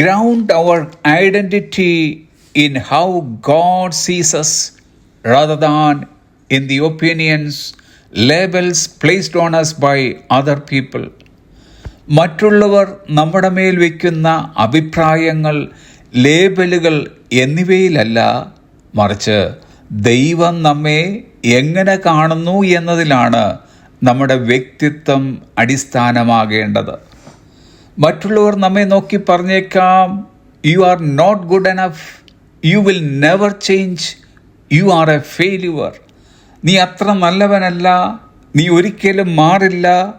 ground our identity in how God sees us rather than in the opinions, labels placed on us by other people. മറ്റുള്ളവർ നമ്മുടെ മേൽ വയ്ക്കുന്ന അഭിപ്രായങ്ങൾ ലേബലുകൾ എന്നിവയിലല്ല മറിച്ച് ദൈവം നമ്മെ എങ്ങനെ കാണുന്നു എന്നതിലാണ് നമ്മുടെ വ്യക്തിത്വം അടിസ്ഥാനമാകേണ്ടത് മറ്റുള്ളവർ നമ്മെ നോക്കി പറഞ്ഞേക്കാം. You are not good enough you will never change you are a failure നീ അത്ര നല്ലവനല്ല. നീ ഒരിക്കലും മാറില്ല.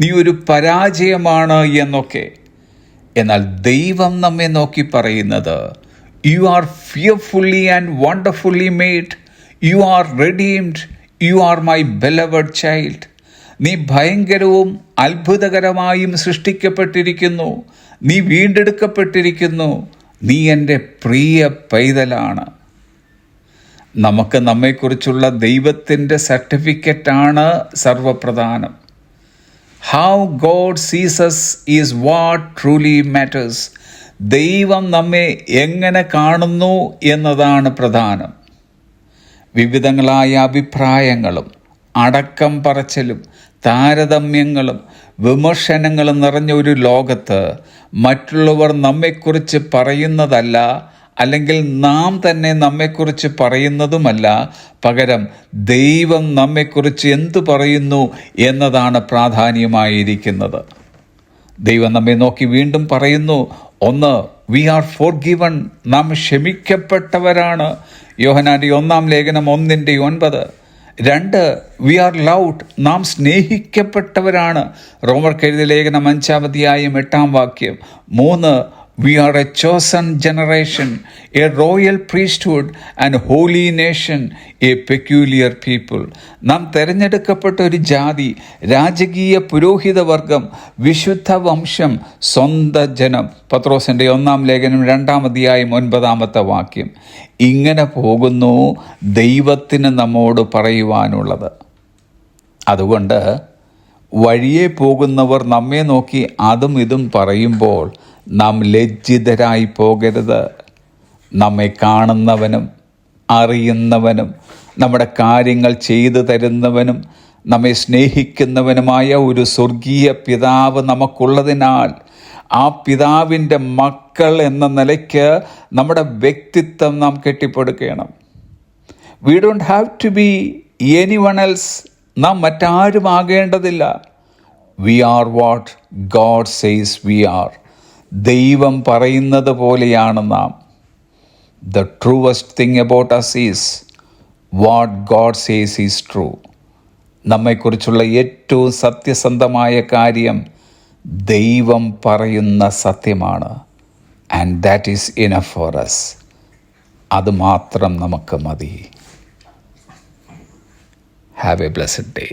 നീ ഒരു പരാജയമാണ് എന്നൊക്കെ. എന്നാൽ ദൈവം നമ്മെ നോക്കി പറയുന്നത് you are fearfully and wonderfully made you are redeemed you are my beloved child നീ ഭയങ്കരവും അത്ഭുതകരമായും സൃഷ്ടിക്കപ്പെട്ടിരിക്കുന്നു. നീ വീണ്ടെടുക്കപ്പെട്ടിരിക്കുന്നു. നീ എന്റെ പ്രിയ പൈതലാണ്. നമുക്ക് നമ്മെക്കുറിച്ചുള്ള ദൈവത്തിന്റെ സർട്ടിഫിക്കറ്റാണ് സർവപ്രധാനം. How God sees us is what truly matters ദൈവം നമ്മെ എങ്ങനെ കാണുന്നു എന്നതാണ് പ്രധാനം. വിവിധങ്ങളായ അഭിപ്രായങ്ങളും അടക്കം പറച്ചിലും താരതമ്യങ്ങളും വിമർശനങ്ങളും നിറഞ്ഞ ഒരു ലോകത്ത് മറ്റുള്ളവർ നമ്മെക്കുറിച്ച് പറയുന്നതല്ല അല്ലെങ്കിൽ നാം തന്നെ നമ്മെക്കുറിച്ച് പറയുന്നതുമല്ല. പകരം ദൈവം നമ്മെക്കുറിച്ച് എന്തു പറയുന്നു എന്നതാണ് പ്രാധാന്യമായിരിക്കുന്നത്. ദൈവം നമ്മെ നോക്കി വീണ്ടും പറയുന്നു ഒന്ന് വി ആർ ഫോർ ഗിവൺ നാം ക്ഷമിക്കപ്പെട്ടവരാണ്. യോഹനാന്റെ ഒന്നാം ലേഖനം ഒന്നിന്റെ ഒൻപത്. രണ്ട് വി ആർ ലൗഡ് നാം സ്നേഹിക്കപ്പെട്ടവരാണ്. റോമർ കെഴുതിയ ലേഖനം അഞ്ചാമതിയായും എട്ടാം വാക്യം. മൂന്ന് we are a chosen generation a royal priesthood and holy nation a peculiar people നാം തിരഞ്ഞെടുക്കപ്പെട്ട ഒരു ജാതി രാജകീയ പുരോഹിത വർഗം വിശുദ്ധ വംശം സ്വന്ത ജനം. പത്രോസിന്റെ ഒന്നാം ലേഖനം രണ്ടാമതിയായും ഒൻപതാമത്തെ വാക്യം. ഇങ്ങനെ പോകുന്നു ദൈവത്തിന് നമ്മോട് പറയുവാനുള്ളത്. അതുകൊണ്ട് വഴിയെ പോകുന്നവർ നമ്മെ നോക്കി അതും ഇതും പറയുമ്പോൾ നാം ലജ്ജിതരായി പോകരുത്. നമ്മെ കാണുന്നവനും അറിയുന്നവനും നമ്മുടെ കാര്യങ്ങൾ ചെയ്തു തരുന്നവനും നമ്മെ സ്നേഹിക്കുന്നവനുമായ ഒരു സ്വർഗീയ പിതാവ് നമുക്കുള്ളതിനാൽ ആ പിതാവിന്റെ മക്കൾ എന്ന നിലയ്ക്ക് നമ്മുടെ വ്യക്തിത്വം നാം കെട്ടിപ്പടുക്കണം. We don't have to be anyone else നാം മറ്റാരും ആകേണ്ടതില്ല. We are what God says we are ദൈവം പറയുന്നത് പോലെയാണ് നാം. The truest thing about us is what God says is true നമ്മെക്കുറിച്ചുള്ള ഏറ്റവും സത്യസന്ധമായ കാര്യം ദൈവം പറയുന്ന സത്യമാണ്. And that is enough for us അത് മാത്രം നമുക്ക് മതി. Have A blessed day